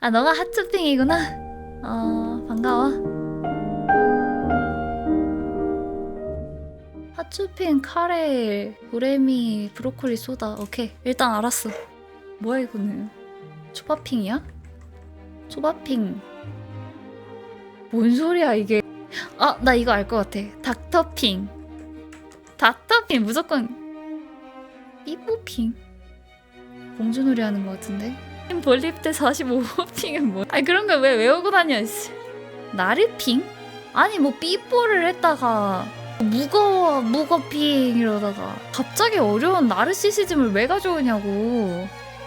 아 너가 하츠핑이구나. 어 반가워. 하츠핑 카레 도레미 브로콜리 소다. 오케이 일단 알았어. 뭐야 이거는? 초밥핑이야? 초밥핑. 뭔 소리야 이게? 아 나 이거 알 것 같아. 닥터핑. 닥터핑 무조건 삐뽀핑. 공주놀이 하는 것 같은데? 볼립 때 45핑은 뭐야? 아니 그런 걸 왜 외우고 다녀 씨. 나르핑? 아니 뭐 삐뽀를 했다가 무거워 무거핑 이러다가 갑자기 어려운 나르시시즘을 왜 가져오냐고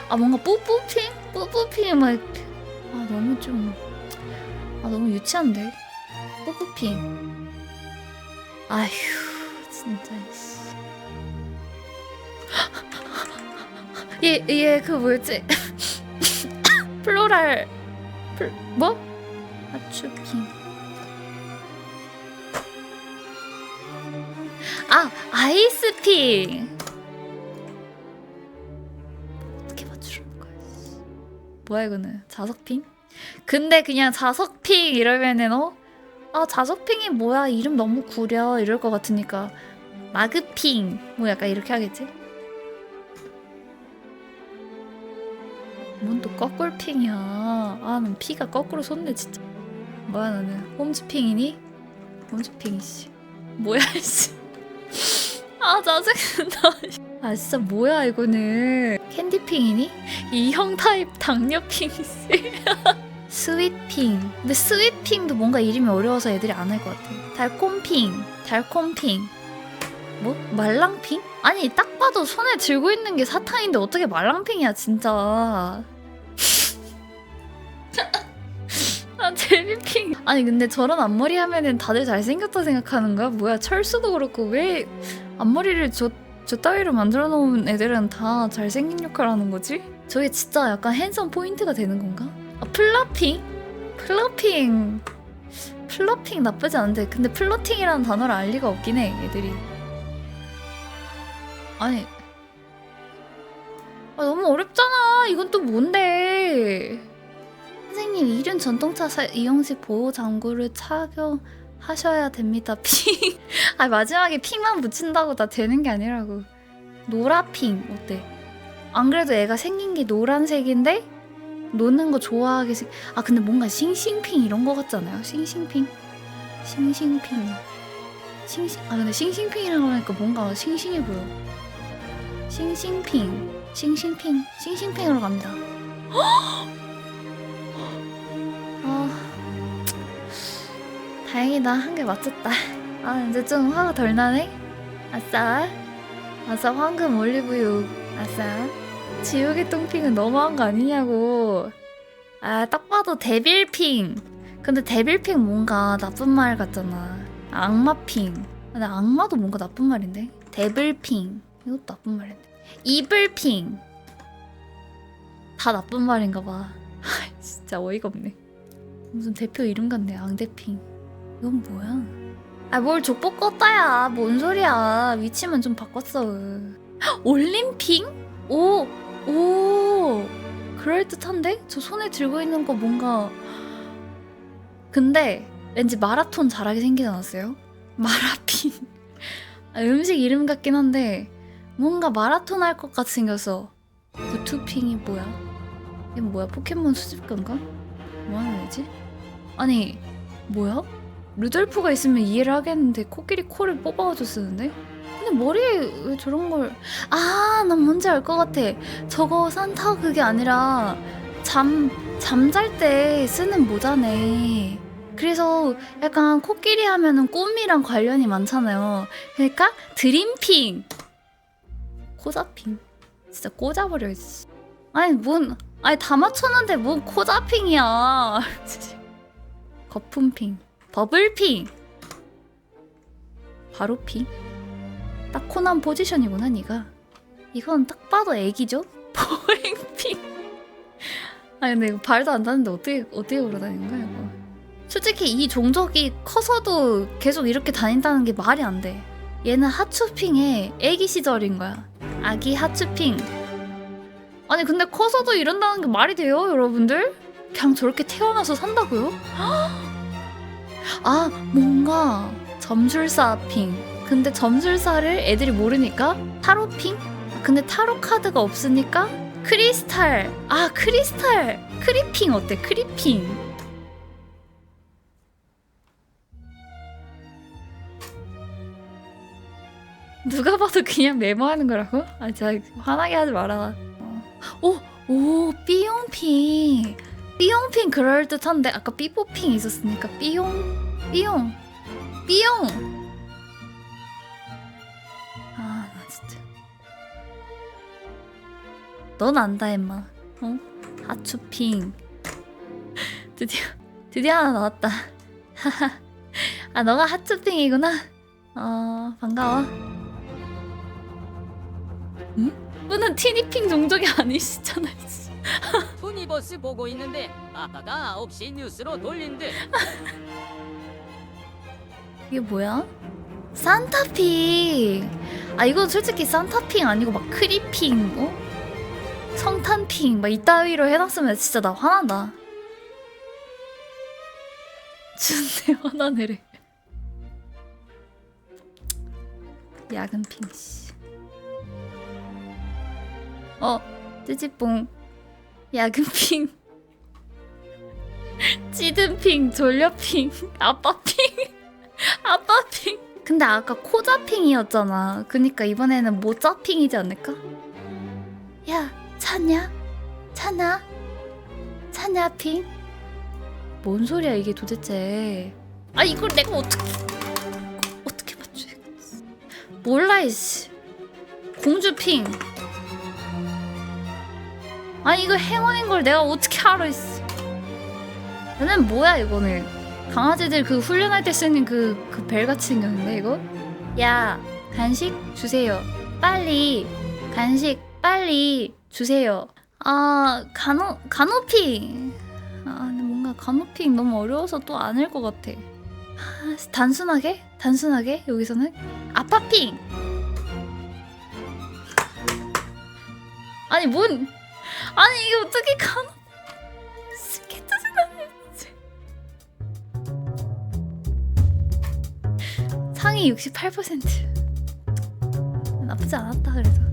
아 뭔가 뿌뿌핑? 뿌뿌핑 막 아 너무 좀 아 너무 유치한데 뿌뿌핑 아휴 진짜 얘얘 그 뭐였지 플로랄 플 뭐? 하추핑 아 아이스핑 어떻게 맞추는 거야 씨. 뭐야 이거는 자석핑? 근데 그냥 자석핑 이러면은 어? 아 자석핑이 뭐야 이름 너무 구려 이럴 것 같으니까 마그핑 뭐 약간 이렇게 하겠지? 뭔 또 거꾸로핑이야. 아 난 피가 거꾸로 솟네 진짜. 뭐야 너는? 홈즈핑이니? 홈즈핑이 씨. 뭐야 씨. 아 짜증나 아 진짜 뭐야 이거는? 캔디핑이니? 이형 타입 당뇨핑 씨. 스윗핑. 근데 스윗핑도 뭔가 이름이 어려워서 애들이 안 할 것 같아. 달콤핑. 달콤핑. 뭐? 말랑핑? 아니 딱 봐도 손에 들고 있는 게 사탕인데 어떻게 말랑핑이야 진짜 아 제비핑 아니 근데 저런 앞머리 하면은 다들 잘생겼다 생각하는 거야? 뭐야 철수도 그렇고 왜 앞머리를 저, 저 따위로 만들어 놓은 애들은 다 잘생긴 역할 하는 거지? 저게 진짜 약간 핸섬 포인트가 되는 건가? 아 플러핑? 플러핑 플러핑 나쁘지 않은데 근데 플러팅이라는 단어를 알 리가 없긴 해 애들이 아니 아, 너무 어렵잖아 이건 또 뭔데 선생님 이륜 전동차 사- 이용식 보호 장구를 착용하셔야 됩니다. 핑. 아 마지막에 핑만 붙인다고 다 되는 게 아니라고. 노라핑 어때? 안 그래도 애가 생긴 게 노란색인데 노는 거 좋아하게 생. 아 근데 뭔가 싱싱핑 이런 거 같잖아요. 싱싱핑. 싱싱핑. 싱싱. 아 근데 싱싱핑이라고 하니까 뭔가 싱싱해 보여. 싱싱핑. 싱싱핑. 싱싱핑으로 갑니다. 다행이다. 한개 맞췄다. 아, 이제 좀 화가 덜 나네? 아싸. 아싸, 황금 올리브유. 아싸. 지우개 똥핑은 너무한 거 아니냐고. 아, 딱 봐도 데빌핑. 근데 데빌핑 뭔가 나쁜 말 같잖아. 악마핑. 근데 악마도 뭔가 나쁜 말인데? 데블핑. 이것도 나쁜 말인데. 이블핑. 다 나쁜 말인가 봐. 진짜 어이가 없네. 무슨 대표 이름 같네 앙대핑 이건 뭐야 아 뭘 족보 껐다야 뭔 소리야 위치만 좀 바꿨어 헉, 올림핑? 오! 오! 그럴듯한데? 저 손에 들고 있는 거 뭔가 근데 왠지 마라톤 잘하게 생기지 않았어요? 마라핑 아, 음식 이름 같긴 한데 뭔가 마라톤 할 것 같이 생겨서 구투핑이 뭐야? 이건 뭐야 포켓몬 수집가인가? 뭐 하는 애지? 아니 뭐야? 루돌프가 있으면 이해를 하겠는데 코끼리 코를 뽑아가지고 쓰는데? 근데 머리에 왜 저런 걸... 아, 난 뭔지 알 것 같아. 저거 산타 그게 아니라 잠 잠잘 때 쓰는 모자네. 그래서 약간 코끼리 하면은 꿈이랑 관련이 많잖아요. 그러니까 드림핑, 코자핑. 진짜 꽂아버려. 씨. 아니 뭔 아니 다 맞췄는데 뭔 코자핑이야. 거품핑, 버블핑, 바로 핑. 딱 코난 포지션이구나 니가. 이건 딱 봐도 애기죠? 보잉핑. 아 근데 이거 발도 안 닿는데 어떻게 어떻게 걸어다니는 거야 이거? 솔직히 이 종족이 커서도 계속 이렇게 다닌다는 게 말이 안 돼. 얘는 하추핑의 애기 시절인 거야. 아기 하추핑. 아니 근데 커서도 이런다는 게 말이 돼요, 여러분들? 그냥 저렇게 태어나서 산다고요? 아 뭔가 점술사 핑. 근데 점술사를 애들이 모르니까 타로 핑? 근데 타로 카드가 없으니까 크리스탈. 아 크리스탈. 크리핑 어때? 크리핑. 누가 봐도 그냥 메모하는 거라고? 아 진짜 화나게 하지 마라. 오! 오 삐용핑 삐용핑 그럴 듯한데 아까 삐뽀핑 있었으니까 삐용 삐용 삐용. 아 나 진짜. 넌 안다 임마. 어? 하추핑. 드디어 드디어 하나 나왔다. 아 너가 하추핑이구나. 어 반가워. 응? 분은 티니핑 종족이 아니시잖아요 투니버스 보고 있는데 아빠가 9시 뉴스로 돌린 듯 이게 뭐야? 산타핑. 아 이거 솔직히 산타핑 아니고 막 크리핑, 어? 성탄핑 막 이따위로 해놨으면 진짜 나 화난다. 준대 화나네래. 야근핑 씨. 어 찌찌뽕 야근핑 찌든핑 졸려핑 아빠핑 아빠핑. 근데 아까 코자핑이었잖아. 그니까 이번에는 모짜핑이지 않을까? 야, 차냐? 차나? 차냐핑? 뭔 소리야 이게 도대체? 아 이걸 내가 어떻게 어떻게 맞춰야겠어? 몰라 이씨. 공주핑. 아니 이거 행운인 걸 내가 어떻게 알아 이씨. 얘는 뭐야 이거는? 강아지들 그 훈련할 때 쓰는 그, 그 벨같이 생겼는데 이거? 야 간식 주세요. 빨리 간식 빨리 주세요. 아 간호 간호핑. 아 근데 뭔가 간호핑 너무 어려워서 또 아닐 것 같아. 아, 단순하게? 단순하게? 여기서는? 아파핑! 아니 뭔 아니 이게 어떻게 간호 스케트 상위 68% 나쁘지 않았다 그래도